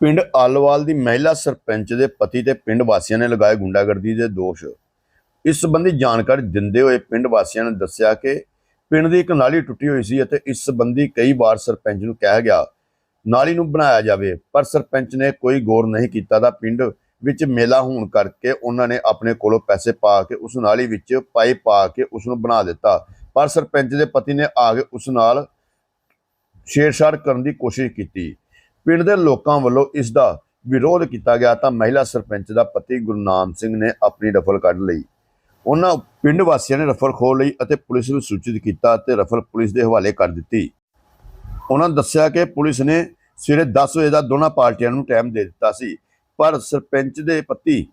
ਪਿੰਡ ਆਲਵਾਲ ਦੀ ਮਹਿਲਾ ਸਰਪੰਚ ਦੇ ਪਤੀ ਤੇ ਪਿੰਡ ਵਾਸੀਆਂ ਨੇ ਲਗਾਏ ਗੁੰਡਾਗਰਦੀ ਦੇ ਦੋਸ਼। ਇਸ ਸੰਬੰਧੀ ਜਾਣਕਾਰੀ ਦਿੰਦੇ ਹੋਏ ਪਿੰਡ ਵਾਸੀਆਂ ਨੇ ਦੱਸਿਆ ਕਿ ਪਿੰਡ ਦੀ ਇੱਕ ਨਾਲੀ ਟੁੱਟੀ ਹੋਈ ਸੀ ਅਤੇ ਇਸ ਸੰਬੰਧੀ ਕਈ ਵਾਰ ਸਰਪੰਚ ਨੂੰ ਕਿਹਾ ਗਿਆ, ਨਾਲੀ ਨੂੰ ਬਣਾਇਆ ਜਾਵੇ, ਪਰ ਸਰਪੰਚ ਨੇ ਕੋਈ ਗੌਰ ਨਹੀਂ ਕੀਤਾ ਤਾਂ ਪਿੰਡ ਵਿੱਚ ਮੇਲਾ ਹੋਣ ਕਰਕੇ ਉਹਨਾਂ ਨੇ ਆਪਣੇ ਕੋਲੋਂ ਪੈਸੇ ਪਾ ਕੇ ਉਸ ਨਾਲੀ ਵਿੱਚ ਪਾਈਪ ਪਾ ਕੇ ਉਸ ਨੂੰ ਬਣਾ ਦਿੱਤਾ। ਪਰ ਸਰਪੰਚ ਦੇ ਪਤੀ ਨੇ ਆ ਕੇ ਉਸ ਨਾਲ ਛੇੜਛਾੜ ਕਰਨ ਦੀ ਕੋਸ਼ਿਸ਼ ਕੀਤੀ। ਪਿੰਡ ਦੇ ਲੋਕਾਂ ਵੱਲੋਂ ਇਸ ਦਾ ਵਿਰੋਧ ਕੀਤਾ ਗਿਆ ਤਾਂ ਮਹਿਲਾ ਸਰਪੰਚ ਦਾ ਪਤੀ ਗੁਰਨਾਮ ਸਿੰਘ ਨੇ ਆਪਣੀ ਰਫਲ ਕੱਢ ਲਈ। ਉਹਨਾਂ ਪਿੰਡ ਵਾਸੀਆਂ ਨੇ ਰਫਲ ਖੋਲ ਲਈ ਅਤੇ ਪੁਲਿਸ ਨੂੰ ਸੂਚਿਤ ਕੀਤਾ ਤੇ ਰਫਲ ਪੁਲਿਸ ਦੇ ਹਵਾਲੇ ਕਰ ਦਿੱਤੀ। ਉਹਨਾਂ ਦੱਸਿਆ ਕਿ ਪੁਲਿਸ ਨੇ ਸਵੇਰੇ 10 ਵਜੇ ਦਾ ਦੋਨਾਂ ਪਾਰਟੀਆਂ ਨੂੰ ਟਾਈਮ ਦੇ ਦਿੱਤਾ ਸੀ, ਪਰ ਸਰਪੰਚ ਦੇ ਪਤੀ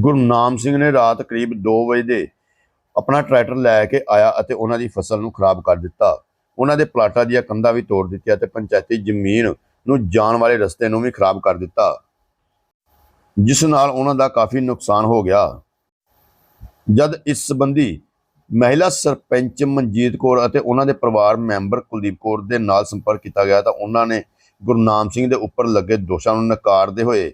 ਗੁਰਨਾਮ ਸਿੰਘ ਨੇ ਰਾਤ ਕਰੀਬ 2 ਵਜੇ ਦੇ ਆਪਣਾ ਟਰੈਕਟਰ ਲੈ ਕੇ ਆਇਆ ਅਤੇ ਉਹਨਾਂ ਦੀ ਫਸਲ ਨੂੰ ਖਰਾਬ ਕਰ ਦਿੱਤਾ। ਉਹਨਾਂ ਦੇ ਪਲਾਟਾਂ ਦੀਆਂ ਕੰਧਾਂ ਵੀ ਤੋੜ ਦਿੱਤੀਆਂ ਤੇ ਪੰਚਾਇਤੀ ਜ਼ਮੀਨ ਨੂੰ ਜਾਣ ਵਾਲੇ ਰਸਤੇ ਨੂੰ ਵੀ ਖਰਾਬ ਕਰ ਦਿੱਤਾ। ਜਿਸ ਨਾਲ ਉਹਨਾਂ ਦਾ ਕਾਫੀ ਨੁਕਸਾਨ ਹੋ ਗਿਆ। ਜਦ ਇਸ ਸੰਬੰਧੀ ਮਹਿਲਾ ਸਰਪੰਚ ਮਨਜੀਤ ਕੌਰ ਅਤੇ ਉਹਨਾਂ ਦੇ ਪਰਿਵਾਰ ਮੈਂਬਰ ਕੁਲਦੀਪ ਕੌਰ ਦੇ ਨਾਲ ਸੰਪਰਕ ਕੀਤਾ ਗਿਆ ਤਾਂ ਉਹਨਾਂ ਨੇ ਗੁਰਨਾਮ ਸਿੰਘ ਦੇ ਉੱਪਰ ਲੱਗੇ ਦੋਸ਼ਾਂ ਨੂੰ ਨਕਾਰਦੇ ਹੋਏ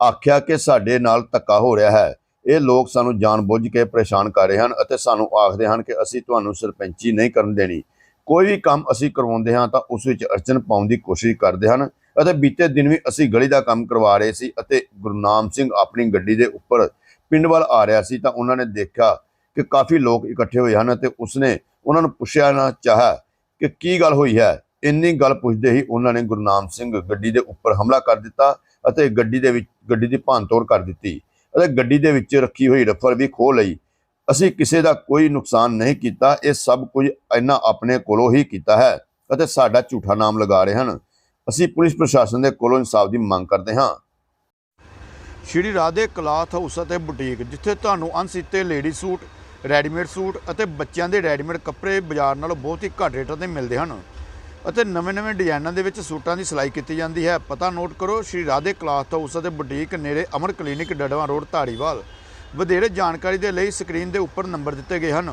ਆਖਿਆ ਕਿ ਸਾਡੇ ਨਾਲ ਧੱਕਾ ਹੋ ਰਿਹਾ ਹੈ। ਇਹ ਲੋਕ ਸਾਨੂੰ ਜਾਣਬੁੱਝ ਕੇ ਪਰੇਸ਼ਾਨ ਕਰ ਰਹੇ ਹਨ ਅਤੇ ਸਾਨੂੰ ਆਖਦੇ ਹਨ ਕਿ ਅਸੀਂ ਤੁਹਾਨੂੰ ਸਰਪੰਚੀ ਨਹੀਂ ਕਰਨ ਦੇਣੀ। ਕੋਈ ਵੀ ਕੰਮ ਅਸੀਂ ਕਰਵਾਉਂਦੇ ਹਾਂ ਤਾਂ ਉਸ ਵਿੱਚ ਅੜਚਨ ਪਾਉਣ ਦੀ ਕੋਸ਼ਿਸ਼ ਕਰਦੇ ਹਨ। ਅਤੇ ਬੀਤੇ ਦਿਨ ਵੀ ਅਸੀਂ ਗਲੀ ਦਾ ਕੰਮ ਕਰਵਾ ਰਹੇ ਸੀ ਅਤੇ ਗੁਰਨਾਮ ਸਿੰਘ ਆਪਣੀ ਗੱਡੀ ਦੇ ਉੱਪਰ ਪਿੰਡ ਵੱਲ ਆ ਰਿਹਾ ਸੀ ਤਾਂ ਉਹਨਾਂ ਨੇ ਦੇਖਿਆ ਕਿ ਕਾਫੀ ਲੋਕ ਇਕੱਠੇ ਹੋਏ ਹਨ ਅਤੇ ਉਸਨੇ ਉਹਨਾਂ ਨੂੰ ਪੁੱਛਿਆ ਨਾ ਚਾਹਿਆ ਕਿ ਕੀ ਗੱਲ ਹੋਈ ਹੈ। ਇੰਨੀ ਗੱਲ ਪੁੱਛਦੇ ਹੀ ਉਹਨਾਂ ਨੇ ਗੁਰਨਾਮ ਸਿੰਘ ਗੱਡੀ ਦੇ ਉੱਪਰ ਹਮਲਾ ਕਰ ਦਿੱਤਾ ਅਤੇ ਗੱਡੀ ਦੇ ਵਿੱਚ, ਗੱਡੀ ਦੀ ਭੰਨਤੋੜ ਕਰ ਦਿੱਤੀ ਅਤੇ ਗੱਡੀ ਦੇ ਵਿੱਚ ਰੱਖੀ ਹੋਈ ਰਫਲ ਵੀ ਖੋਹ ਲਈ। ਅਸੀਂ ਕਿਸੇ ਦਾ ਕੋਈ ਨੁਕਸਾਨ ਨਹੀਂ ਕੀਤਾ, ਇਹ ਸਭ ਕੁਝ ਇਹਨਾਂ ਆਪਣੇ ਕੋਲੋਂ ਹੀ ਕੀਤਾ ਹੈ ਅਤੇ ਸਾਡਾ ਝੂਠਾ ਨਾਮ ਲਗਾ ਰਹੇ ਹਨ। ਅਸੀਂ ਪੁਲਿਸ ਪ੍ਰਸ਼ਾਸਨ ਦੇ ਕੋਲੋਂ ਇਨਸਾਫ ਦੀ ਮੰਗ ਕਰਦੇ ਹਾਂ। ਸ਼੍ਰੀ ਰਾਧੇ ਕਲਾਥ ਹਾਊਸ ਅਤੇ ਬੁਟੀਕ, ਜਿੱਥੇ ਤੁਹਾਨੂੰ ਅਣਸੀਤੇ ਲੇਡੀ ਸੂਟ, ਰੈਡੀਮੇਡ ਸੂਟ ਅਤੇ ਬੱਚਿਆਂ ਦੇ ਰੈਡੀਮੇਡ ਕੱਪੜੇ ਬਾਜ਼ਾਰ ਨਾਲੋਂ ਬਹੁਤ ਹੀ ਘੱਟ ਰੇਟਾਂ ਤੇ ਮਿਲਦੇ ਹਨ ਅਤੇ ਨਵੇਂ-ਨਵੇਂ ਡਿਜ਼ਾਈਨਾਂ ਦੇ ਵਿੱਚ ਸੂਟਾਂ ਦੀ ਸਿਲਾਈ ਕੀਤੀ ਜਾਂਦੀ ਹੈ। ਪਤਾ ਨੋਟ ਕਰੋ, ਸ਼੍ਰੀ ਰਾਧੇ ਕਲਾਥ ਹਾਊਸ ਅਤੇ ਬੁਟੀਕ ਨੇੜੇ ਅਮਰ ਕਲੀਨਿਕ ਡੜਵਾ ਰੋਡ, ਧਾਰੀਵਾਲ। ਵਧੇਰੇ ਜਾਣਕਾਰੀ ਦੇ ਲਈ ਸਕਰੀਨ ਦੇ ਉੱਪਰ ਨੰਬਰ ਦਿੱਤੇ ਗਏ ਹਨ।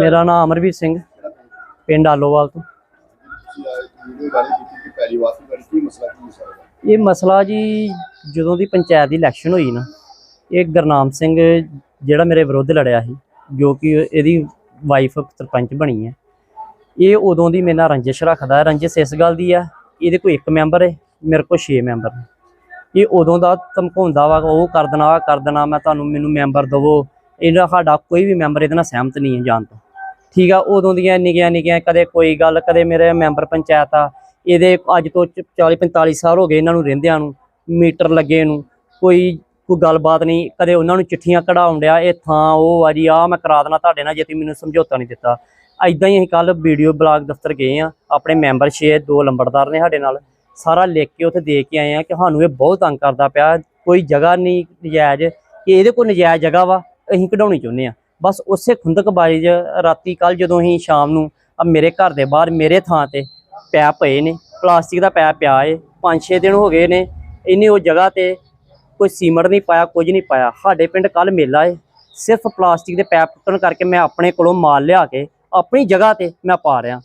ਮੇਰਾ ਨਾਮ ਅਮਰਵੀਰ ਸਿੰਘ, ਪਿੰਡ ਆਲੋਵਾਲ ਤੋਂ। ਇਹ ਮਸਲਾ ਜੀ ਜਦੋਂ ਦੀ ਪੰਚਾਇਤ ਦੀ ਇਲੈਕਸ਼ਨ ਹੋਈ ਨਾ, ਇਹ ਗੁਰਨਾਮ ਸਿੰਘ ਜਿਹੜਾ ਮੇਰੇ ਵਿਰੁੱਧ ਲੜਿਆ ਸੀ, ਜੋ ਕਿ ਇਹਦੀ ਵਾਈਫ ਸਰਪੰਚ ਬਣੀ ਹੈ। ਇਹ ਉਦੋਂ ਦੀ ਮੇਰੇ ਨਾਲ ਰੰਜਿਸ਼ ਰੱਖਦਾ ਹੈ। ਰੰਜਿਸ਼ ਇਸ ਗੱਲ ਦੀ ਆ, ਇਹਦੇ ਕੋਲ ਇੱਕ ਮੈਂਬਰ ਹੈ, ਮੇਰੇ ਕੋਲ 6 ਮੈਂਬਰ ਨੇ। ਇਹ ਉਦੋਂ ਦਾ ਧਮਕਾਉਂਦਾ ਵਾ, ਉਹ ਕਰ ਦੇਣਾ, ਆਹ ਕਰ ਦੇਣਾ, ਮੈਂ ਤੁਹਾਨੂੰ ਮੈਨੂੰ ਮੈਂਬਰ ਦਵੋ। ਇਹਦਾ ਸਾਡਾ ਕੋਈ ਵੀ ਮੈਂਬਰ ਇਹਦੇ ਨਾਲ ਸਹਿਮਤ ਨਹੀਂ ਹੈ ਜਾਣ ਤੋਂ। ਠੀਕ ਆ, ਉਦੋਂ ਦੀਆਂ ਨਿੱਕੀਆਂ ਨਿੱਕੀਆਂ ਕਦੇ ਕੋਈ ਗੱਲ, ਕਦੇ ਮੇਰੇ ਮੈਂਬਰ ਪੰਚਾਇਤ ਆ, ਇਹਦੇ ਅੱਜ ਤੋਂ 40 45 ਸਾਲ ਹੋ ਗਏ ਇਹਨਾਂ ਨੂੰ ਰਹਿੰਦਿਆਂ ਨੂੰ, ਮੀਟਰ ਲੱਗੇ ਨੂੰ, ਕੋਈ ਕੋਈ ਗੱਲਬਾਤ ਨਹੀਂ, ਕਦੇ ਉਹਨਾਂ ਨੂੰ ਚਿੱਠੀਆਂ ਕਢਾਉਣ ਡਿਆ, ਇਹ ਥਾਂ, ਉਹ ਆ ਜੀ ਆ ਮੈਂ ਕਰਾ ਦੇਣਾ ਤੁਹਾਡੇ ਨਾਲ, ਜੇ ਤੁਸੀਂ ਮੈਨੂੰ ਸਮਝੌਤਾ ਨਹੀਂ ਦਿੱਤਾ। ਐਦਾਂ ਹੀ ਅਸੀਂ ਕੱਲ ਵੀਡੀਓ ਬਲਾਕ ਦਫ਼ਤਰ ਗਏ ਆ, ਆਪਣੇ ਮੈਂਬਰ ਛੇ ਦੋ ਲੰਬੜਦਾਰ ਨੇ ਸਾਡੇ ਨਾਲ। ਸਾਰਾ ਲਿਖ ਕੇ ਉੱਥੇ ਦੇ ਕੇ ਆਏ ਆ ਕਿ ਸਾਨੂੰ ਇਹ ਬਹੁਤ ਤੰਗ ਕਰਦਾ ਪਿਆ। ਕੋਈ ਜਗ੍ਹਾ ਨਹੀਂ ਨਜਾਇਜ਼। ਕਿ ਇਹਦੇ ਕੋਲ ਨਜਾਇਜ਼ ਜਗ੍ਹਾ ਵਾ, ਅਸੀਂ ਕਢਾਉਣੀ ਚਾਹੁੰਦੇ ਆ। ਬਸ ਉਸੇ ਖੁੰਦਕਬਾਜ਼ੀ 'ਚ ਰਾਤੀ ਕੱਲ ਜਦੋਂ ਅਸੀਂ ਸ਼ਾਮ ਨੂੰ ਮੇਰੇ ਘਰ ਦੇ ਬਾਹਰ, ਮੇਰੇ ਥਾਂ ਤੇ ਪੈਪ ਪਏ ਨੇ। ਪਲਾਸਟਿਕ ਦਾ ਪੈਪ ਪਿਆ ਏ 5-6 ਦਿਨ ਹੋ ਗਏ ਨੇ। ਇਹਨੇ ਉਹ ਜਗ੍ਹਾ ਤੇ ਕੋਈ ਸੀਮਟ ਨਹੀਂ ਪਾਇਆ, ਕੁਝ ਨਹੀਂ ਪਾਇਆ। ਸਾਡੇ ਪਿੰਡ ਕੱਲ ਮੇਲਾ ਏ। ਸਿਰਫ ਪਲਾਸਟਿਕ ਦੇ ਪੈਪ ਟੁੱਟਣ ਕਰਕੇ ਮੈਂ ਆਪਣੇ ਕੋਲੋਂ ਮਾਲ ਲਿਆ ਕੇ ਆਪਣੀ ਜਗ੍ਹਾ ਤੇ ਮੈਂ ਪਾ ਰਿਹਾ।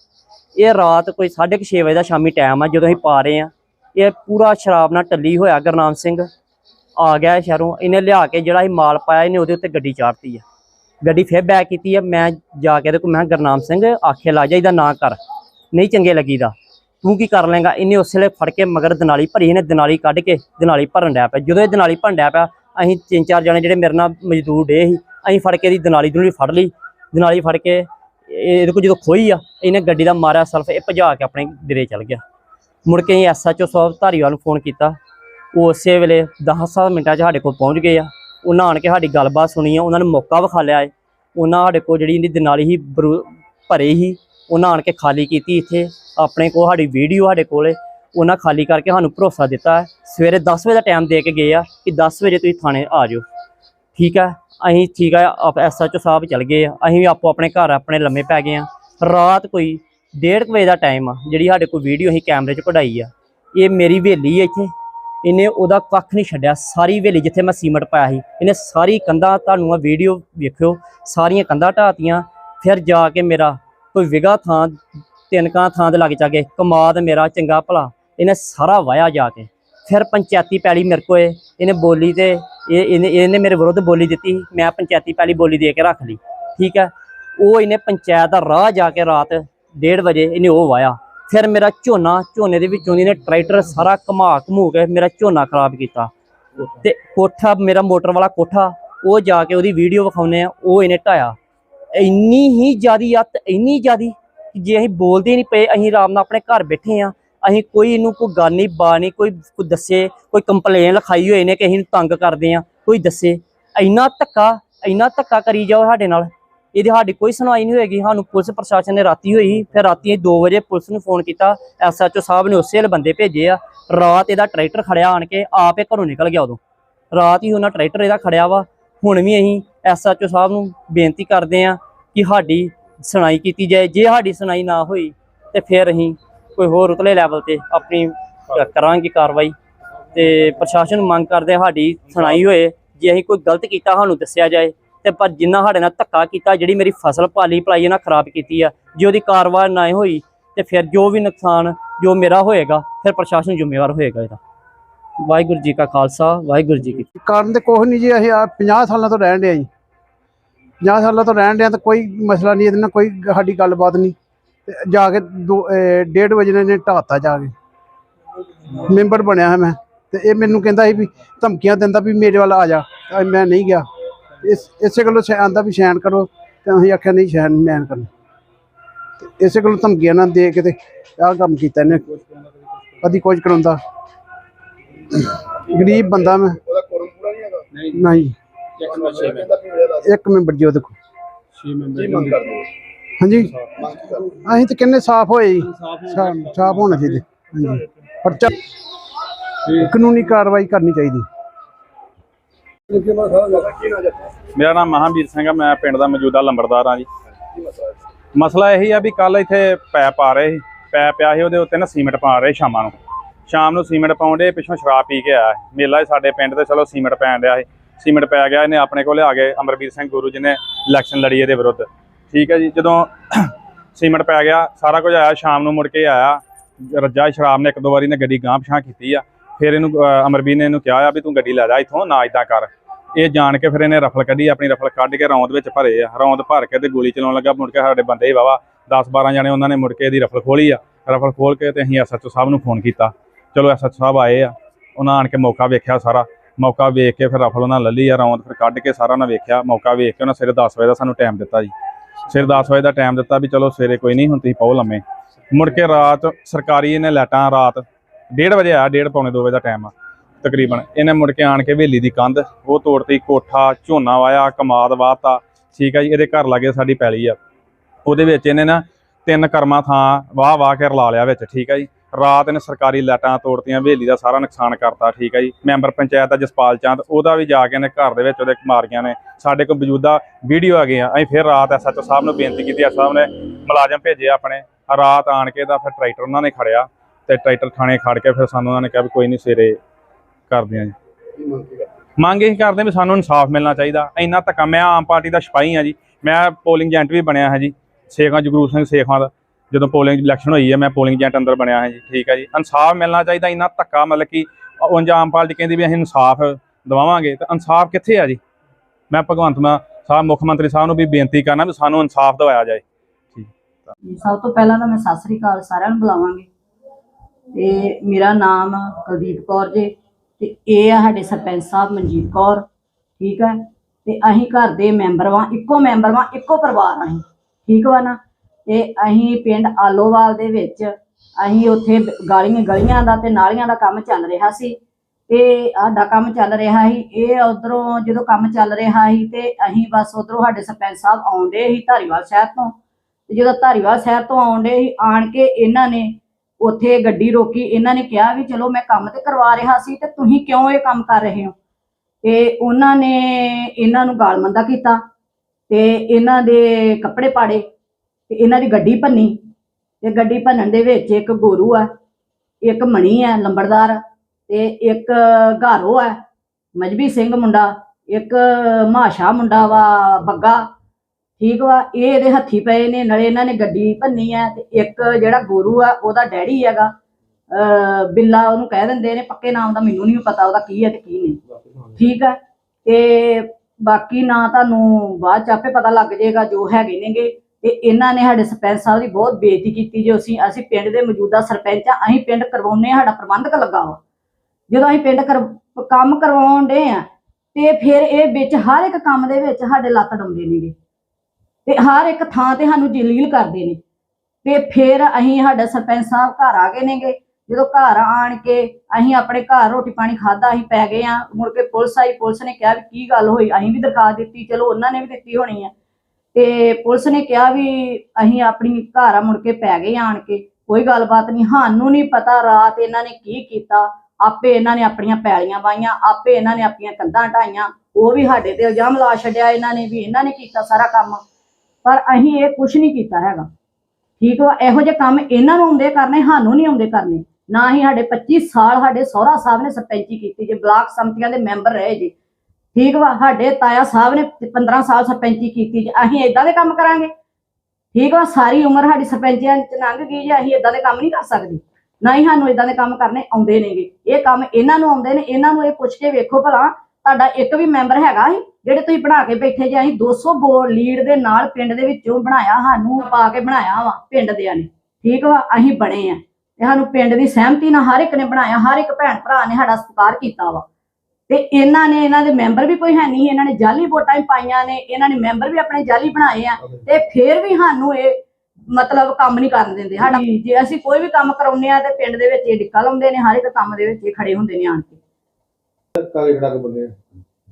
ਇਹ ਰਾਤ ਕੋਈ 6:30 ਵਜੇ ਦਾ ਸ਼ਾਮੀ ਟਾਈਮ ਆ ਜਦੋਂ ਅਸੀਂ ਪਾ ਰਹੇ ਆ। ਇਹ ਪੂਰਾ ਸ਼ਰਾਬ ਨਾਲ ਟੱਲੀ ਹੋਇਆ ਗੁਰਨਾਮ ਸਿੰਘ। ਆ ਗਿਆ ਸ਼ਹਿਰੋਂ। ਇਹਨੇ ਲਿਆ ਕੇ ਜਿਹੜਾ ਅਸੀਂ ਮਾਲ ਪਾਇਆ ਇਹਨੇ ਉਹਦੇ ਉੱਤੇ ਗੱਡੀ ਚਾੜਤੀ ਆ। ਗੱਡੀ ਫਿਰ ਬੈਕ ਕੀਤੀ ਆ। ਮੈਂ ਜਾ ਕੇ ਇਹਦੇ ਕੋਲ ਮੈਂ ਕਿਹਾ, ਗੁਰਨਾਮ ਸਿੰਘ ਆਖੇ ਲਾ ਜਾ ਇਹਦਾ ਨਾਂ ਕਰ। ਨਹੀਂ ਚੰਗੇ ਲੱਗੀਦਾ। ਤੂੰ ਕੀ ਕਰ ਲੇਗਾ ਇਹਨੇ ਉਸੇ ਵੇਲੇ ਫੜ ਕੇ ਮਗਰ ਦਨਾਲੀ ਭਰੀ ਇਹਨੇ ਦਨਾਲੀ ਕੱਢ ਕੇ ਦਨਾਲੀ ਭਰਨ ਡਿਆ ਪਿਆ। ਜਦੋਂ ਇਹ ਦਨਾਲੀ ਭਰਨ ਡਿਆ ਪਿਆ ਅਸੀਂ ਤਿੰਨ ਚਾਰ ਜਣੇ ਜਿਹੜੇ ਮੇਰੇ ਨਾਲ ਮਜ਼ਦੂਰ ਡੇ ਸੀ ਅਸੀਂ ਫੜ ਕੇ ਇਹਦੀ ਦਨਾਲੀ ਦਨੂਲੀ ਫੜ ਲਈ। ਦਨਾਲੀ ਫੜ ਕੇ ਇਹਦੇ ਕੋਲ ਜਦੋਂ ਖੋਈ ਆ, ਇਹਨੇ ਗੱਡੀ ਦਾ ਮਾਰਿਆ ਸਲਫ, ਇਹ ਭਜਾ ਕੇ ਆਪਣੇ ਡੇਰੇ ਚਲ ਗਿਆ। ਮੁੜ ਕੇ ਅਸੀਂ ਐਸਐਚਓ ਸਾਹਿਬ ਧਾਰੀਵਾਲ ਨੂੰ ਫੋਨ ਕੀਤਾ। ਉਹ ਉਸੇ ਵੇਲੇ 10 ਮਿੰਟਾਂ 'ਚ ਸਾਡੇ ਕੋਲ ਪਹੁੰਚ ਗਏ ਆ। ਉਹਨਾਂ ਆਣ ਕੇ ਸਾਡੀ ਗੱਲਬਾਤ ਸੁਣੀ ਆ, ਉਹਨਾਂ ਨੇ ਮੌਕਾ ਵਿਖਾ ਲਿਆ ਏ। ਉਹਨਾਂ ਸਾਡੇ ਕੋਲ ਜਿਹੜੀ ਇਹਦੀ ਦਨਾਲੀ ਸੀ, ਬਰੂ- ਭਰੇ ਸੀ, ਉਹਨਾਂ ਆਣ ਕੇ ਖਾਲੀ ਕੀਤੀ ਇੱਥੇ। ਆਪਣੇ ਕੋਲ ਸਾਡੀ ਵੀਡੀਓ ਸਾਡੇ ਕੋਲ, ਉਹਨਾਂ ਖਾਲੀ ਕਰਕੇ ਸਾਨੂੰ ਭਰੋਸਾ ਦਿੱਤਾ। ਹੈ ਸਵੇਰੇ 10 ਵਜੇ ਦਾ ਟਾਈਮ ਦੇ ਕੇ ਗਏ ਆ ਕਿ 10 ਵਜੇ ਤੁਸੀਂ ਥਾਣੇ ਆ ਜਾਓ ਠੀਕ ਹੈ ਅਸੀਂ ਠੀਕ ਹੈ ਐਸਐਚਓ ਸਾਹਿਬ ਚਲ ਗਏ ਆ। ਅਸੀਂ ਵੀ ਆਪੋ ਆਪਣੇ ਘਰ ਆਪਣੇ ਲੰਮੇ ਪੈ ਗਏ ਆ। ਰਾਤ ਕੋਈ 1:30 ਵਜੇ ਦਾ ਟਾਈਮ ਆ, ਜਿਹੜੀ ਸਾਡੇ ਕੋਲ ਵੀਡੀਓ ਅਸੀਂ ਕੈਮਰੇ 'ਚ ਕਢਾਈ ਆ। ਇਹ ਮੇਰੀ ਹਵੇਲੀ ਹੈ ਇੱਥੇ। ਇਹਨੇ ਉਹਦਾ ਕੱਖ ਨਹੀਂ ਛੱਡਿਆ। ਸਾਰੀ ਹਵੇਲੀ ਜਿੱਥੇ ਮੈਂ ਸੀਮਟ ਪਾਇਆ ਸੀ, ਇਹਨੇ ਸਾਰੀ ਕੰਧਾਂ ਤੁਹਾਨੂੰ ਆ ਵੀਡੀਓ ਵੇਖਿਓ। ਸਾਰੀਆਂ ਕੰਧਾਂ ਢਾਤੀਆਂ। ਫਿਰ ਜਾ ਕੇ ਮੇਰਾ ਕੋਈ ਵਿਗਾ ਥਾਂ ਤਿੰਨਕਾਂ ਥਾਂ ਦੇ ਲੱਗ ਜਾ ਕਮਾਦ ਮੇਰਾ ਚੰਗਾ ਭਲਾ। ਇਹਨੇ ਸਾਰਾ ਵਾਇਆ ਜਾ ਕੇ। ਫਿਰ ਪੰਚਾਇਤੀ ਪੈਲੀ ਮੇਰੇ ਕੋਲ, ਇਹਨੇ ਬੋਲੀ ਤੇ ਇਹ ਇਹਨੇ ਇਹਨੇ ਮੇਰੇ ਵਿਰੁੱਧ ਬੋਲੀ ਦਿੱਤੀ ਮੈਂ ਪੰਚਾਇਤੀ ਪਹਿਲੀ ਬੋਲੀ ਦੇ ਕੇ ਰੱਖ ਲਈ। ਠੀਕ ਹੈ? ਉਹ ਇਹਨੇ ਪੰਚਾਇਤ ਦਾ ਰਾਹ ਜਾ ਕੇ ਰਾਤ 1:30 ਵਜੇ ਇਹਨੇ ਉਹ ਵਾਇਆ। ਫਿਰ ਮੇਰਾ ਝੋਨਾ, ਝੋਨੇ ਦੇ ਵਿੱਚੋਂ ਇਹਨੇ ਟਰੈਕਟਰ ਸਾਰਾ ਘੁਮਾ ਘਮੂ ਕੇ ਮੇਰਾ ਝੋਨਾ ਖਰਾਬ ਕੀਤਾ। ਤੇ ਕੋਠਾ, ਮੇਰਾ ਮੋਟਰ ਵਾਲਾ ਕੋਠਾ, ਉਹ ਜਾ ਕੇ ਉਹਦੀ ਵੀਡੀਓ ਵਿਖਾਉਨੇ ਆ, ਉਹ ਇਹਨੇ ਢਾਇਆ। ਇੰਨੀ ਹੀ ਜ਼ਿਆਦੀ ਅੱਤ, ਇੰਨੀ ਜ਼ਿਆਦੀ ਕਿ ਜੇ ਅਸੀਂ ਬੋਲਦੇ ਨਹੀਂ ਪਏ, ਅਸੀਂ ਆਰਾਮ ਨਾਲ ਆਪਣੇ ਘਰ ਬੈਠੇ ਆ। ਅਸੀਂ ਕੋਈ ਇਹਨੂੰ ਕੋਈ ਗੱਲ ਨਹੀਂ ਬਾ ਨਹੀਂ, ਕੋਈ ਕੋਈ ਦੱਸੇ, ਕੋਈ ਕੰਪਲੇਨ ਲਿਖਾਈ ਹੋਏ ਨੇ ਕਿ ਅਸੀਂ ਇਹਨੂੰ ਤੰਗ ਕਰਦੇ ਆ ਕੋਈ ਦੱਸੇ। ਇੰਨਾ ਧੱਕਾ ਇੰਨਾ ਧੱਕਾ ਕਰੀ ਜਾਓ ਸਾਡੇ ਨਾਲ। ਇਹਦੀ ਸਾਡੀ ਕੋਈ ਸੁਣਵਾਈ ਨਹੀਂ ਹੋਏਗੀ। ਸਾਨੂੰ ਪੁਲਿਸ ਪ੍ਰਸ਼ਾਸਨ ਨੇ ਰਾਤੀ ਹੋਈ ਫਿਰ ਰਾਤੀ 2 ਵਜੇ ਪੁਲਿਸ ਨੂੰ ਫੋਨ ਕੀਤਾ। ਐਸਐਚਓ ਸਾਹਿਬ ਨੇ ਉਸੇ ਵੇਲੇ ਬੰਦੇ ਭੇਜੇ ਆ। ਰਾਤ ਇਹਦਾ ਟਰੈਕਟਰ ਖੜਿਆ ਆਣ ਕੇ, ਆਪ ਇਹ ਘਰੋਂ ਨਿਕਲ ਗਿਆ ਉਦੋਂ। ਰਾਤ ਹੀ ਉਹਨਾਂ ਟਰੈਕਟਰ ਇਹਦਾ ਖੜਿਆ ਵਾ। ਹੁਣ ਵੀ ਅਸੀਂ ਐਸਐਚਓ ਸਾਹਿਬ ਨੂੰ ਬੇਨਤੀ ਕਰਦੇ ਆ ਕਿ ਸਾਡੀ ਸੁਣਾਈ ਕੀਤੀ ਜਾਏ। ਜੇ ਸਾਡੀ ਸੁਣਾਈ ਨਾ ਹੋਈ, ਤੇ ਫਿਰ ਅਸੀਂ ਕੋਈ ਹੋਰ ਉਤਲੇ ਲੈਵਲ ਤੇ ਆਪਣੀ ਕਰਾਂਗੇ ਕਾਰਵਾਈ ਤੇ ਪ੍ਰਸ਼ਾਸਨ ਮੰਗ ਕਰਦੇ ਸਾਡੀ ਸੁਣਾਈ ਹੋਏ, ਜੇ ਅਸੀਂ ਕੋਈ ਗਲਤ ਕੀਤਾ ਸਾਨੂੰ ਦੱਸਿਆ ਜਾਏ ਤੇ ਪਰ ਜਿੰਨਾ ਸਾਡੇ ਨਾਲ ਧੱਕਾ ਕੀਤਾ, ਜਿਹੜੀ ਮੇਰੀ ਫਸਲ ਭਾਲੀ ਭਲਾਈ ਇਹਨਾਂ ਖਰਾਬ ਕੀਤੀ ਆ, ਜੇ ਉਹਦੀ ਕਾਰਵਾਈ ਨਾ ਹੋਈ ਤੇ ਫਿਰ ਜੋ ਵੀ ਨੁਕਸਾਨ, ਜੋ ਮੇਰਾ ਹੋਏਗਾ, ਫਿਰ ਪ੍ਰਸ਼ਾਸਨ ਜ਼ਿੰਮੇਵਾਰ ਹੋਏਗਾ ਇਹਦਾ। ਵਾਹਿਗੁਰੂ ਜੀ ਕਾ ਖਾਲਸਾ, ਵਾਹਿਗੁਰੂ ਜੀ ਕੀ ਕਾਰਨ ਤੇ ਕੁਛ ਨਹੀਂ ਜੀ, ਅਸੀਂ ਆ 50 ਸਾਲਾਂ ਤੋਂ ਰਹਿਣ ਡਿਆ ਜੀ। 50 ਸਾਲਾਂ ਤੋਂ ਰਹਿਣ ਡਿਆ ਤਾਂ ਕੋਈ ਮਸਲਾ ਨਹੀਂ ਇਹਦੇ ਨਾਲ ਕੋਈ ਸਾਡੀ ਗੱਲਬਾਤ ਨਹੀਂ ਤੇ ਜਾ ਕੇ ਦੋ ਅਹ ਡੇਢ ਵਜੇ ਨੇ ਢਾਤਾ ਜਾ ਕੇ। ਮੈਂਬਰ ਬਣਿਆ ਹੈ ਮੈਂ ਤੇ ਇਹ ਮੈਨੂੰ ਕਹਿੰਦਾ ਸੀ ਵੀ ਧਮਕੀਆਂ ਦਿੰਦਾ ਵੀ ਮੇਰੇ ਵੱਲ ਆ ਜਾ। ਮੈਂ ਨਹੀਂ ਗਿਆ। ਇਸ ਇਸੇ ਗੱਲੋਂ ਆਂਦਾ ਵੀ ਸ਼ੈਨ ਕਰੋ ਤੇ ਅਸੀਂ ਆਖਿਆ ਨਹੀਂ ਸ਼ੈਨ ਮੈਂ ਕਰਨਾ। ਇਸੇ ਗੱਲੋਂ ਧਮਕੀਆਂ ਨਾਲ ਦੇ ਕੇ ਤੇ ਆਹ ਕੰਮ ਕੀਤਾ ਇਹਨੇ। ਕਦੀ ਕੁਝ ਕਰਾਉਂਦਾ। ਗਰੀਬ ਬੰਦਾ ਮੈਂ। ਨਹੀਂ ਇੱਕ ਮੈਂਬਰ ਜੀ ਉਹਦੇ ਕੋਲ। ਕੀ ਮੰਗ ਕਰਦੇ ਹੋ? ਹਾਂਜੀ ਮੰਗ ਕਰਦੇ ਹੋ? ਅਸੀਂ ਤਾਂ ਕਿੰਨੇ ਸਾਫ਼ ਹੋਏ ਜੀ। ਸਾਫ਼ ਸਾਫ਼ ਹੋਣਾ ਚਾਹੀਦਾ। ਹਾਂਜੀ। ਪਰਚਾ ਕਾਨੂੰਨੀ ਕਾਰਵਾਈ ਕਰਨੀ ਚਾਹੀਦੀ। ਮੇਰਾ ਨਾਮ ਮਹਾਂਵੀਰ ਸਿੰਘ ਆ ਮੈਂ ਪਿੰਡ ਦਾ ਮੌਜੂਦਾ ਲੰਬੜਦਾਰ ਆ ਜੀ। ਮਸਲਾ ਇਹੀ ਆ ਵੀ ਕੱਲ ਇੱਥੇ ਪੈਪ ਆ ਰਹੇ ਸੀ। ਪੈਪ ਪਿਆ ਸੀ ਉਹਦੇ ਉੱਤੇ ਨਾ ਸੀਮੈਂਟ ਪਾ ਰਹੇ ਸ਼ਾਮਾਂ ਨੂੰ। ਸ਼ਾਮ ਨੂੰ ਸੀਮੈਂਟ ਪਾਉਂਦੇ ਪਿੱਛੋਂ ਸ਼ਰਾਬ ਪੀ ਕੇ ਆਇਆ ਸੀ। ਮੇਲਾ ਸੀ ਸਾਡੇ ਪਿੰਡ ਤੇ ਚਲੋ ਸੀਮੈਂਟ ਪੈਣ ਡਿਆ ਸੀ। ਸੀਮੈਂਟ ਪੈ ਗਿਆ ਇਹਨੇ ਆਪਣੇ ਕੋਲੇ ਆ ਗਏ। ਅਮਰਵੀਰ ਸਿੰਘ ਗੁਰੂ ਜੀ ਨੇ ਇਲੈਕਸ਼ਨ ਲੜੀ ਇਹਦੇ ਵਿਰੁੱਧ। ਠੀਕ ਹੈ ਜੀ, ਜਦੋਂ ਸੀਮੈਂਟ ਪੈ ਗਿਆ, ਸਾਰਾ ਕੁਝ ਆਇਆ, ਸ਼ਾਮ ਨੂੰ ਮੁੜ ਕੇ ਆਇਆ, ਰੱਜਾ ਸ਼ਰਾਬ ਨੇ ਇੱਕ ਦੋ ਵਾਰੀ ਨੇ ਗੱਡੀ ਗਾਂਹ ਪਛਾਂ ਕੀਤੀ ਆ। ਫਿਰ ਇਹਨੂੰ ਅਮਰਬੀਰ ਨੇ ਇਹਨੂੰ ਕਿਹਾ ਆ ਵੀ ਤੂੰ ਗੱਡੀ ਲੈ ਜਾ ਇੱਥੋਂ, ਨਾ ਇਦਾਂ ਕਰ। ਇਹ ਜਾਣ ਕੇ ਫਿਰ ਇਹਨੇ ਰਫਲ ਕੱਢੀ, ਆਪਣੀ ਰਫਲ ਕੱਢ ਕੇ ਰੌਂਦ ਵਿੱਚ ਭਰੇ ਆ। ਰੌਂਦ ਭਰ ਕੇ ਤੇ ਗੋਲੀ ਚਲਾਉਣ ਲੱਗਾ, ਮੁੜ ਕੇ ਸਾਡੇ ਬੰਦੇ ਹੀ ਵਾਵਾ 10 12 ਜਣੇ ਉਹਨਾਂ ਨੇ ਮੁੜ ਕੇ ਇਹਦੀ ਰਫਲ ਖੋਲੀ ਆ। ਰਫਲ ਖੋਲ ਕੇ ਤੇ ਅਸੀਂ ਐਸਐਚਓ ਸਾਹਿਬ ਨੂੰ ਫੋਨ ਕੀਤਾ। ਚਲੋ ਐਸਐਚਓ ਸਾਹਿਬ ਆਏ ਆ। ਉਹਨਾਂ ਆਣ ਕੇ ਮੌਕਾ ਵੇਖਿਆ ਸਾਰਾ। ਮੌਕਾ ਵੇਖ ਕੇ ਫਿਰ ਰਫਲ ਉਹਨਾਂ ਲੱਲੀ ਆ, ਰੌਂਦ ਫਿਰ ਕੱਢ ਕੇ ਸਾਰਾ ਉਹਨਾਂ ਵੇਖਿਆ। ਮੌਕਾ ਵੇਖ ਕੇ ਉਹਨਾਂ ਸਵੇਰੇ 10 ਵਜੇ ਦਾ ਸਾਨੂੰ ਟਾਈਮ ਦਿੱਤਾ ਜੀ। ਸਵੇਰੇ 10 ਵਜੇ ਦਾ ਟਾਈਮ ਦਿੱਤਾ ਵੀ ਚਲੋ ਸਵੇਰੇ ਕੋਈ ਨਹੀਂ, ਹੁਣ ਤੁਸੀਂ ਪਾਓ ਲੰਮੇ। ਮੁੜ ਕੇ ਰਾਤ ਸਰਕਾਰੀ ਇਹਨੇ ਲੈਟਾਂ ਰਾਤ 1:30 ਵਜੇ ਆਇਆ 1:30 ਪੌਣੇ 2 ਵਜੇ ਦਾ ਟਾਈਮ ਆ, ਤਕਰੀਬਨ। ਇਹਨੇ ਮੁੜ ਕੇ ਆਣ ਕੇ ਹਵੇਲੀ ਦੀ ਕੰਧ, ਉਹ ਤੋੜਤੀ, ਕੋਠਾ, ਝੋਨਾ ਵਾਇਆ, ਕਮਾਦ ਵਾਤਾ, ਠੀਕ ਹੈ ਜੀ, ਇਹਦੇ ਘਰ ਲਾਗੇ ਸਾਡੀ ਪੈਲੀ ਆ। ਉਹਦੇ ਵਿੱਚ ਇਹਨੇ ਨਾ ਤਿੰਨ ਕਰਮਾਂ ਥਾਂ ਵਾਹ ਵਾਹ ਕੇ ਰਲਾ ਲਿਆ ਵਿੱਚ, ਠੀਕ ਹੈ ਜੀ। ਰਾਤ ਇਹਨੇ ਸਰਕਾਰੀ ਲਾਈਟਾਂ ਤੋੜਤੀਆਂ ਹਵੇਲੀ ਦਾ ਸਾਰਾ ਨੁਕਸਾਨ ਕਰਤਾ ਠੀਕ ਹੈ ਜੀ। ਮੈਂਬਰ ਪੰਚਾਇਤ ਦਾ ਜਸਪਾਲ ਚੰਦ ਉਹਦਾ ਵੀ ਜਾ ਕੇ ਇਹਨੇ ਘਰ ਦੇ ਵਿੱਚ ਉਹਦੇ ਮਾਰੀਆਂ ਨੇ ਸਾਡੇ ਕੋਲ ਮੌਜੂਦਾ ਵੀਡੀਓ ਆ। ਗਈਆਂ ਅਸੀਂ ਫਿਰ ਰਾਤ ਐਸਐਚਓ ਸਾਹਿਬ ਨੂੰ ਬੇਨਤੀ ਕੀਤੀ ਐਸ ਸਾਹਿਬ ਨੇ ਮੁਲਾਜ਼ਮ ਭੇਜੇ ਆਪਣੇ। ਰਾਤ ਆਣ ਕੇ ਦਾ ਫਿਰ ਟਰੈਕਟਰ ਉਹਨਾਂ ਨੇ ਖੜਿਆ ਤੇ ਟਰੈਕਟਰ ਥਾਣੇ ਖੜ ਕੇ ਫਿਰ ਸਾਨੂੰ ਉਹਨਾਂ ਨੇ ਕਿਹਾ ਵੀ ਕੋਈ ਨਹੀਂ ਸਵੇਰੇ ਕਰਦੇ ਆ ਜੀ। ਮੰਗ ਇਹ ਕਰਦੇ ਵੀ ਸਾਨੂੰ ਇਨਸਾਫ ਮਿਲਣਾ ਚਾਹੀਦਾ। ਇੰਨਾ ਧੱਕਾ ਮੈਂ ਆਮ ਪਾਰਟੀ ਦਾ ਸਿਪਾਹੀ ਆ ਜੀ। ਮੈਂ ਪੋਲਿੰਗ ਏਜੰਟ ਵੀ ਬਣਿਆ ਹਾਂ ਜੀ ਸੇਖਾਂ ਜਗਰੂਪ ਸਿੰਘ ਸੇਖਾਂ ਦਾ। ਜਦੋਂ ਪੋਲਿੰਗ ਇਲੈਕਸ਼ਨ ਹੋਈ ਹੈ, ਮੈਂ ਪੋਲਿੰਗ ਏਜੰਟ ਅੰਦਰ ਬਣਿਆ ਹਾਂ ਜੀ, ਠੀਕ ਹੈ ਜੀ। ਇਨਸਾਫ ਮਿਲਣਾ ਚਾਹੀਦਾ, ਇੰਨਾ ਧੱਕਾ ਮਤਲਬ ਕਿ ਉਂਝ ਆਮ ਪਾਰਟੀ ਕਹਿੰਦੀ ਵੀ ਅਸੀਂ ਇਨਸਾਫ ਦਵਾਵਾਂਗੇ, ਤਾਂ ਇਨਸਾਫ ਕਿੱਥੇ ਆ ਜੀ? ਮੈਂ ਭਗਵੰਤ ਮਾਨ ਸਾਹਿਬ, ਮੁੱਖ ਮੰਤਰੀ ਸਾਹਿਬ ਨੂੰ ਵੀ ਬੇਨਤੀ ਕਰਨਾ ਵੀ ਸਾਨੂੰ ਇਨਸਾਫ ਦਿਵਾਇਆ ਜਾਏ। ਸਭ ਤੋਂ ਪਹਿਲਾਂ ਤਾਂ ਮੈਂ ਸਤਿ ਸ੍ਰੀ ਅਕਾਲ ਸਾਰਿਆਂ ਨੂੰ ਬੁਲਾਵਾਂਗੀ। ਤੇ ਮੇਰਾ ਨਾਮ ਕੁਲਦੀਪ ਕੌਰ ਜੀ, ਤੇ ਇਹ ਆ ਸਾਡੇ ਸਰਪੰਚ ਸਾਹਿਬ ਮਨਜੀਤ ਕੌਰ, ਠੀਕ ਹੈ। ਤੇ ਅਸੀਂ ਘਰ ਦੇ ਮੈਂਬਰ ਵਾਂ, ਇੱਕੋ ਮੈਂਬਰ ਵਾਂ, ਇੱਕੋ ਪਰਿਵਾਰ ਆਂ ਠੀਕ ਵਾ ਨਾ? ਤੇ ਅਸੀਂ ਪਿੰਡ ਆਲੋਵਾਲ ਦੇ ਵਿੱਚ ਅਸੀਂ ਉੱਥੇ ਗਾਲੀਆਂ ਗਲੀਆਂ ਦਾ ਤੇ ਨਾਲੀਆਂ ਦਾ ਕੰਮ ਚੱਲ ਰਿਹਾ ਸੀ। ਤੇ ਸਾਡਾ ਕੰਮ ਚੱਲ ਰਿਹਾ ਸੀ। ਇਹ ਉਧਰੋਂ ਜਦੋਂ ਕੰਮ ਚੱਲ ਰਿਹਾ ਸੀ ਤੇ ਅਸੀਂ ਬਸ ਉਧਰੋਂ ਸਾਡੇ ਸਰਪੰਚ ਸਾਹਿਬ ਆਉਂਦੇ ਸੀ ਧਾਰੀਵਾਲ ਸ਼ਹਿਰ ਤੋਂ। ਤੇ ਜਦੋਂ ਧਾਰੀਵਾਲ ਸ਼ਹਿਰ ਤੋਂ ਆਉਂਦੇ ਸੀ, ਆਣ ਕੇ ਇਹਨਾਂ ਨੇ ਉੱਥੇ ਗੱਡੀ ਰੋਕੀ। ਇਹਨਾਂ ਨੇ ਕਿਹਾ ਵੀ ਚਲੋ ਮੈਂ ਕੰਮ ਤੇ ਕਰਵਾ ਰਿਹਾ ਸੀ ਤੇ ਤੁਸੀਂ ਕਿਉਂ ਇਹ ਕੰਮ ਕਰ ਰਹੇ ਹੋ? ਤੇ ਉਹਨਾਂ ਨੇ ਇਹਨਾਂ ਨੂੰ ਗਾਲ ਮੰਦਾ ਕੀਤਾ ਤੇ ਇਹਨਾਂ ਦੇ ਕੱਪੜੇ ਪਾੜੇ। ਤੇ ਇਹਨਾਂ ਦੀ ਗੱਡੀ ਭੰਨੀ। ਤੇ ਗੱਡੀ ਭੰਨਣ ਦੇ ਵਿੱਚ ਇੱਕ ਗੋਰੂ ਆ, ਇੱਕ ਮਣੀ ਆ, ਲੰਬੜਦਾਰ ਤੇ ਇੱਕ ਘਾਰੋ ਆ, ਮਜਬੀ ਸਿੰਘ ਮੁੰਡਾ, ਇੱਕ ਮਾਸ਼ਾ ਮੁੰਡਾ ਵਾ, ਬੱਗਾ। ਠੀਕ ਵਾ, ਇਹ ਇਹਦੇ ਹੱਥੀ ਪਏ ਨੇ, ਨਾਲੇ ਇਹਨਾਂ ਨੇ ਗੱਡੀ ਭੰਨੀ ਆ ਤੇ ਇੱਕ ਜਿਹੜਾ ਗੋਰੂ ਆ, ਉਹਦਾ ਡੈਡੀ ਹੈਗਾ, ਅਹ ਬਿੱਲਾ ਉਹਨੂੰ ਕਹਿ ਦਿੰਦੇ ਨੇ, ਪੱਕੇ ਨਾਮ ਦਾ ਮੈਨੂੰ ਨਹੀਂ ਪਤਾ ਉਹਦਾ ਕੀ ਹੈ ਤੇ ਕੀ ਨਹੀਂ। ਠੀਕ ਹੈ ਤੇ ਬਾਕੀ ਨਾ ਤੁਹਾਨੂੰ ਬਾਅਦ ਚ ਆਪੇ ਪਤਾ ਲੱਗ ਜਾਏਗਾ ਜੋ ਹੈਗੇ ਨੇਗੇ। ਤੇ ਇਹਨਾਂ ਨੇ ਸਾਡੇ ਸਰਪੰਚ ਸਾਹਿਬ ਦੀ ਬਹੁਤ ਬੇਇੱਜ਼ਤੀ ਕੀਤੀ ਜੋ ਅਸੀਂ ਅਸੀਂ ਪਿੰਡ ਦੇ ਮੌਜੂਦਾ ਸਰਪੰਚ ਆ, ਅਸੀਂ ਪਿੰਡ ਕਰਵਾਉਨੇ ਆ ਸਾਡਾ ਪ੍ਰਬੰਧਕ ਲੱਗਾ ਵਾ। ਜਦੋਂ ਅਸੀਂ ਪਿੰਡ ਕਰ, ਕੰਮ ਕਰਵਾਉਣ ਦੇ ਆ, ਤੇ ਫਿਰ ਇਹ ਵਿੱਚ ਹਰ ਇੱਕ ਕੰਮ ਦੇ ਵਿੱਚ ਸਾਡੇ ਲੱਤ ਡਾਉਂਦੇ ਨੇਗੇ। ਤੇ ਹਰ ਇੱਕ ਥਾਂ ਤੇ ਸਾਨੂੰ ਜਲੀਲ ਕਰਦੇ ਨੇ। ਤੇ ਫਿਰ ਅਸੀਂ ਸਾਡਾ ਸਰਪੰਚ ਸਾਹਿਬ ਘਰ ਆ ਗਏ ਨੇਗੇ। ਜਦੋਂ ਘਰ ਆਣ ਕੇ ਅਸੀਂ ਆਪਣੇ ਘਰ ਰੋਟੀ ਪਾਣੀ ਖਾਦਾ ਅਸੀਂ ਪੈ ਗਏ ਆ। ਮੁੜ ਕੇ ਪੁਲਿਸ ਆਈ, ਪੁਲਿਸ ਨੇ ਕਿਹਾ ਵੀ ਕੀ ਗੱਲ ਹੋਈ? ਅਸੀਂ ਵੀ ਦਰਖਾਸਤ ਦਿੱਤੀ, ਚਲੋ ਉਹਨਾਂ ਨੇ ਵੀ ਦਿੱਤੀ ਹੋਣੀ ਆ। ਤੇ ਪੁਲਿਸ ਨੇ ਕਿਹਾ ਵੀ ਅਸੀਂ ਆਪਣੀ ਘਰ ਆ ਮੁੜ ਕੇ ਪੈ ਗਏ ਆਣ ਕੇ। ਕੋਈ ਗੱਲਬਾਤ ਨਹੀਂ। ਸਾਨੂੰ ਨਹੀਂ ਪਤਾ ਰਾਤ ਇਹਨਾਂ ਨੇ ਕੀ ਕੀਤਾ। ਆਪੇ ਇਹਨਾਂ ਨੇ ਆਪਣੀਆਂ ਪੈਲੀਆਂ ਵਾਈਆਂ ਆਪੇ ਇਹਨਾਂ ਨੇ ਆਪਣੀਆਂ ਕੰਧਾਂ ਢਾਈਆਂ ਉਹ ਵੀ ਸਾਡੇ ਤੇ ਇਲਜ਼ਾਮ ਲਾ ਛੱਡਿਆ ਇਹਨਾਂ ਨੇ ਵੀ ਇਹਨਾਂ ਨੇ ਕੀਤਾ ਸਾਰਾ ਕੰਮ। ਪਰ ਅਸੀਂ ਇਹ ਕੁਝ ਨਹੀਂ ਕੀਤਾ ਹੈਗਾ। ਠੀਕ ਵਾ? ਇਹੋ ਜਿਹੇ ਕੰਮ ਇਹਨਾਂ ਨੂੰ ਆਉਂਦੇ ਕਰਨੇ, ਸਾਨੂੰ ਨਹੀਂ ਆਉਂਦੇ ਕਰਨੇ। ਨਾ ਹੀ ਸਾਡੇ 25 ਸਾਲ ਸਾਡੇ ਸਹੁਰਾ ਸਾਹਿਬ ਨੇ ਸਰਪੰਚੀ ਕੀਤੀ ਜੇ, ਬਲਾਕ ਸੰਮਤੀਆਂ ਦੇ ਮੈਂਬਰ ਰਹੇ ਜੀ। ਠੀਕ ਵਾ, ਸਾਡੇ ਤਾਇਆ ਸਾਹਿਬ ਨੇ 15 ਸਾਲ ਸਰਪੰਚੀ ਕੀਤੀ ਜੇ, ਅਸੀਂ ਇਦਾਂ ਦੇ ਕੰਮ ਕਰਾਂਗੇ। ਠੀਕ ਵਾ, ਸਾਰੀ ਉਮਰ ਸਾਡੀ ਸਰਪੰਚੀਆਂ ਚ ਲੰਘ ਗਈ ਜੇ, ਅਸੀਂ ਇਦਾਂ ਦੇ ਕੰਮ ਨਹੀਂ ਕਰ ਸਕਦੇ। ਨਾ ਹੀ ਸਾਨੂੰ ਇਦਾਂ ਦੇ ਕੰਮ ਕਰਨੇ ਆਉਂਦੇ ਨੇਗੇ। ਇਹ ਕੰਮ ਇਹਨਾਂ ਨੂੰ ਆਉਂਦੇ ਨੇ, ਇਹਨਾਂ ਨੂੰ ਇਹ ਪੁੱਛ ਕੇ ਵੇਖੋ ਭਲਾ, ਤੁਹਾਡਾ ਇੱਕ ਵੀ ਮੈਂਬਰ ਹੈਗਾ ਸੀ, ਜਿਹੜੇ ਤੁਸੀਂ ਬਣਾ ਕੇ ਬੈਠੇ ਜੇ, ਅਸੀਂ 200 ਬੋਰ ਲੀਡ ਦੇ ਨਾਲ ਪਿੰਡ ਦੇ ਵਿੱਚੋਂ ਬਣਾਇਆ, ਸਾਨੂੰ ਪਾ ਕੇ ਬਣਾਇਆ ਵਾ, ਪਿੰਡ ਦਿਆਂ ਨੇ। ਠੀਕ ਵਾ, ਅਸੀਂ ਬਣੇ ਆ। ਤੇ ਸਾਨੂੰ ਪਿੰਡ ਦੀ ਸਹਿਮਤੀ ਨਾਲ ਹਰ ਇੱਕ ਨੇ ਬਣਾਇਆ, ਹਰ ਇੱਕ ਭੈਣ ਭਰਾ ਨੇ ਸਾਡਾ ਸਤਿਕਾਰ ਕੀਤਾ ਵਾ। ਤੇ ਇਹਨਾਂ ਨੇ ਇਹਨਾਂ ਦੇ ਮੈਂਬਰ ਵੀ ਕੋਈ ਹੈ ਨਹੀਂ ਇਹਨਾਂ ਨੇ ਜਾਲੀ ਵੋਟਾਂ ਹੀ ਪਾਈਆਂ ਨੇ ਇਹਨਾਂ ਨੇ ਮੈਂਬਰ ਵੀ ਆਪਣੇ ਜਾਲੀ ਬਣਾਏ ਆ ਤੇ ਫਿਰ ਵੀ ਸਾਨੂੰ ਇਹ ਮਤਲਬ ਕੰਮ ਨਹੀਂ ਕਰਨ ਦਿੰਦੇ। ਸਾਡਾ ਜੇ। ਅਸੀਂ ਕੋਈ ਵੀ ਕੰਮ ਕਰਾਉਂਦੇ ਆ ਤੇ ਪਿੰਡ ਦੇ ਵਿੱਚ ਇਹ ਡਿੱਕਾ ਲਾਉਂਦੇ ਨੇ ਹਰ ਇੱਕ ਕੰਮ ਦੇ ਵਿੱਚ ਇਹ ਖੜੇ ਹੁੰਦੇ ਨੇ ਆਣ ਕੇ।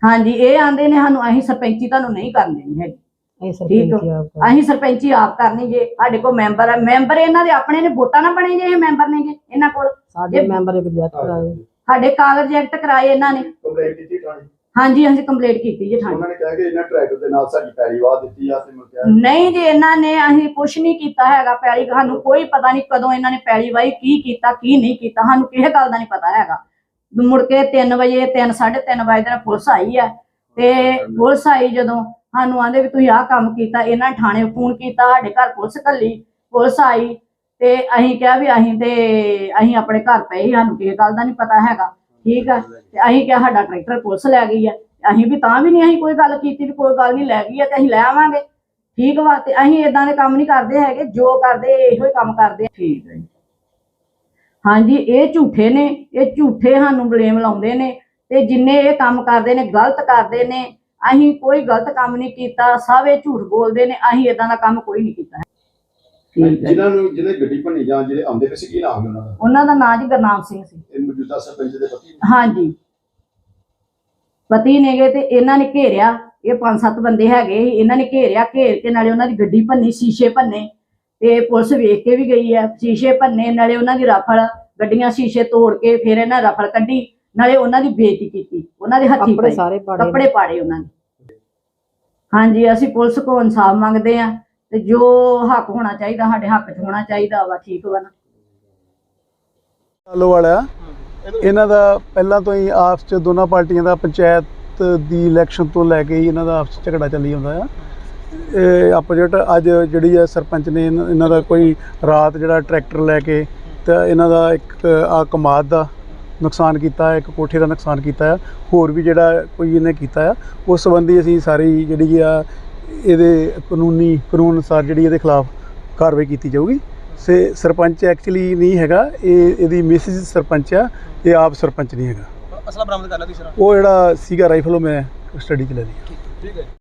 ਹਾਂਜੀ ਇਹ ਆਂਦੇ ਨੇ ਸਾਨੂੰ ਅਸੀਂ ਸਰਪੰਚੀ ਤੁਹਾਨੂੰ ਨਹੀਂ ਕਰਨ ਦੇਣੀ ਹੈਗੀ। ਠੀਕ ਆ। ਅਸੀਂ ਸਰਪੰਚੀ ਆਪ ਕਰਨੀ ਜੇ ਸਾਡੇ ਕੋਲ ਮੈਂਬਰ ਆ। ਮੈਂਬਰ ਇਹਨਾਂ ਦੇ ਆਪਣੇ ਨੇ ਵੋਟਾਂ ਨਾ ਬਣੇ ਜੇ ਇਹ ਮੈਂਬਰ ਨੇਗੇ ਇਹਨਾਂ ਕੋਲ। ਸਾਡੇ ਮੈਂਬਰ ਇੱਕ ਰਿਜੈਕਟ ਕਰਾਏ ਸਾਡੇ ਕਾਗਜ਼ ਐਕਟ ਕਰਾਏ ਇਹਨਾਂ ਨੇ। ਕੰਪਲੇਂਟ ਕੀਤੀ ਥਾਣੇ? ਹਾਂਜੀ ਅਸੀਂ ਕੰਪਲੀਟ ਕੀਤੀ ਜੇ ਥਾਣੇ। ਉਹਨਾਂ ਨੇ ਕਿਹਾ ਕਿ ਇਹਨਾਂ ਟਰੈਕਟਰ ਦੇ ਨਾਲ ਸਾਡੀ ਪੈਲੀ ਵਾਹ ਦਿੱਤੀ ਆ ਤੇ ਮੈਂ ਕਿਹਾ ਨਹੀਂ ਜੀ ਇਹਨਾਂ ਨੇ ਅਸੀਂ ਕੁਝ ਨਹੀਂ ਕੀਤਾ ਹੈਗਾ ਪੈਲੀ। ਸਾਨੂੰ ਕੋਈ ਪਤਾ ਨਹੀਂ ਕਦੋਂ ਇਹਨਾਂ ਨੇ ਪੈਲੀ ਵਾਈ ਕੀ ਕੀਤਾ ਕੀ ਨਹੀਂ ਕੀਤਾ। ਸਾਨੂੰ ਕਿਸੇ ਗੱਲ ਦਾ ਨਹੀਂ ਪਤਾ ਹੈਗਾ। ਮੁੜ ਕੇ 3 ਵਜੇ 3 3:30 ਵਜੇ ਦਾ ਪੁਲਿਸ ਆਈ ਹੈ। ਤੇ ਪੁਲਿਸ ਆਈ ਜਦੋਂ ਸਾਨੂੰ ਆਂਦੇ ਵੀ ਤੁਸੀਂ ਆਹ ਕੰਮ ਕੀਤਾ ਇਹਨਾਂ ਨੇ ਥਾਣੇ ਫੋਨ ਕੀਤਾ ਸਾਡੇ ਘਰ ਪੁਲਿਸ ਘੱਲੀ। ਪੁਲਿਸ ਆਈ ਤੇ ਅਸੀਂ ਕਿਹਾ ਵੀ ਅਸੀਂ ਤੇ ਅਸੀਂ ਆਪਣੇ ਘਰ ਪਏ ਸਾਨੂੰ ਕਿਸੇ ਗੱਲ ਦਾ ਨਹੀਂ ਪਤਾ ਹੈਗਾ ਠੀਕ ਆ ਤੇ ਅਸੀਂ ਕਿਹਾ ਸਾਡਾ ਟਰੈਕਟਰ ਪੁਲਿਸ ਲੈ ਗਈ ਹੈ ਅਸੀਂ ਵੀ ਤਾਂ ਵੀ ਨਹੀਂ ਅਸੀਂ ਕੋਈ ਗੱਲ ਕੀਤੀ ਵੀ ਕੋਈ ਗੱਲ ਨਹੀਂ ਲੈ ਗਈ ਹੈ ਤੇ ਅਸੀਂ ਲੈ ਆਵਾਂਗੇ ਠੀਕ ਵਾ ਤੇ ਅਸੀਂ ਇਦਾਂ ਦੇ ਕੰਮ ਨਹੀਂ ਕਰਦੇ ਹੈਗੇ ਜੋ ਕਰਦੇ ਇਹੋ ਹੀ ਕੰਮ ਕਰਦੇ ਆ। ਠੀਕ ਹੈ। ਹਾਂਜੀ ਇਹ ਝੂਠੇ ਨੇ ਇਹ ਝੂਠੇ ਸਾਨੂੰ ਬਲੇਮ ਲਾਉਂਦੇ ਨੇ ਤੇ ਜਿੰਨੇ ਇਹ ਕੰਮ ਕਰਦੇ ਨੇ ਗਲਤ ਕਰਦੇ ਨੇ ਅਸੀਂ ਕੋਈ ਗਲਤ ਕੰਮ ਨਹੀਂ ਕੀਤਾ ਸਭ ਇਹ ਝੂਠ ਬੋਲਦੇ ਨੇ ਅਸੀਂ ਇਦਾਂ ਦਾ ਕੰਮ ਕੋਈ ਨਹੀਂ ਕੀਤਾ ਠੀਕ ਹੈ ਜੀ। ਜਿਨ੍ਹਾਂ ਨੂੰ ਜਿਹਨੇ ਗੱਡੀ ਭੰਨੀ ਜਾਂ ਜਿਹੜੇ ਆਉਂਦੇ ਪਏ ਸੀ ਕੀ ਨਾਮ ਹੈ ਉਹਨਾਂ ਦਾ? ਉਹਨਾਂ ਦਾ ਨਾਂ ਜੀ ਗੁਰਨਾਮ ਸਿੰਘ ਸੀ। ਇਹ ਮੌਜੂਦਾ ਸਰਪੰਚ ਦੇ ਪਤੀ? ਹਾਂਜੀ। ਪਤੀ ਨੇਗੇ ਤੇ ਇਹਨਾਂ ਨੇ ਘੇਰਿਆ ਇਹ ਪੰਜ ਸੱਤ ਬੰਦੇ ਹੈਗੇ ਸੀ ਇਹਨਾਂ ਨੇ ਘੇਰਿਆ ਘੇਰ ਕੇ ਨਾਲੇ ਉਹਨਾਂ ਦੀ ਗੱਡੀ ਭੰਨੀ ਸ਼ੀਸ਼ੇ ਭੰਨੇ ਤੇ ਪੁਲਿਸ ਵੇਖ ਕੇ ਵੀ ਗਈ ਹੈ ਸ਼ੀਸ਼ੇ ਭੰਨੇ ਨਾਲੇ ਉਹਨਾਂ ਦੀ ਰਫਲ ਗੱਡੀਆਂ ਸ਼ੀਸ਼ੇ ਤੋੜ ਕੇ ਫਿਰ ਇਹਨਾਂ ਰਫਲ ਕੱਢੀ ਨਾਲੇ ਉਹਨਾਂ ਦੀ ਬੇਇੱਜ਼ਤੀ ਕੀਤੀ ਉਹਨਾਂ ਦੇ ਹੱਥੀ ਕੱਪੜੇ ਪਾਈ ਸਾਰੇ ਪਾੜੇ ਕੱਪੜੇ ਪਾੜੇ ਉਹਨਾਂ ਨੇ। ਹਾਂਜੀ ਅਸੀਂ ਪੁਲਿਸ ਕੋਲ ਇਨਸਾਫ ਮੰਗਦੇ ਆ ਤੇ ਜੋ ਹੱਕ ਹੋਣਾ ਚਾਹੀਦਾ ਸਾਡੇ ਹੱਕ 'ਚ ਹੋਣਾ ਚਾਹੀਦਾ ਵਾ ਠੀਕ ਵਾ ਨਾ। ਆਲੋ ਵਾਲਾ ਇਹਨਾਂ ਦਾ ਪਹਿਲਾਂ ਤੋਂ ਹੀ ਆਪਸ ਚ ਦੋਨਾਂ ਪਾਰਟੀਆਂ ਦਾ ਪੰਚਾਇਤ ਦੀ ਇਲੈਕਸ਼ਨ ਤੋਂ ਲੈ ਕੇ ਹੀ ਇਹਨਾਂ ਦਾ ਆਪਸ 'ਚ ਝਗੜਾ ਚੱਲੀ ਜਾਂਦਾ ਆ। ਇਹ ਆਪੋਜੀਟ ਅੱਜ ਜਿਹੜੀ ਆ ਸਰਪੰਚ ਨੇ ਇਹਨਾਂ ਇਹਨਾਂ ਦਾ ਕੋਈ ਰਾਤ ਜਿਹੜਾ ਟਰੈਕਟਰ ਲੈ ਕੇ ਤਾਂ ਇਹਨਾਂ ਦਾ ਇੱਕ ਆ ਕਮਾਦ ਦਾ ਨੁਕਸਾਨ ਕੀਤਾ ਹੈ, ਇੱਕ ਕੋਠੇ ਦਾ ਨੁਕਸਾਨ ਕੀਤਾ ਆ ਹੋਰ ਵੀ ਜਿਹੜਾ ਕੋਈ ਇਹਨੇ ਕੀਤਾ ਆ ਉਸ ਸੰਬੰਧੀ ਅਸੀਂ ਸਾਰੀ ਜਿਹੜੀ ਆ ਇਹਦੇ ਕਾਨੂੰਨੀ ਕਾਨੂੰਨ ਅਨੁਸਾਰ ਜਿਹੜੀ ਇਹਦੇ ਖਿਲਾਫ ਕਾਰਵਾਈ ਕੀਤੀ ਜਾਊਗੀ। ਸੇ ਸਰਪੰਚ ਐਕਚੁਅਲੀ ਨਹੀਂ ਹੈਗਾ ਇਹ ਇਹਦੀ ਮਿਸਿਸ ਸਰਪੰਚ ਆ ਇਹ ਆਪ ਸਰਪੰਚ ਨਹੀਂ ਹੈਗਾ। ਅਸਲਾ ਬਰਾਮਦ ਕਰ ਲਿਆ ਤੁਸੀਂ ਉਹ ਜਿਹੜਾ ਸੀਗਾ ਰਾਈਫਲ ਉਹ ਮੈਂ ਸਟੱਡੀ ਚ ਲੈ ਲਈ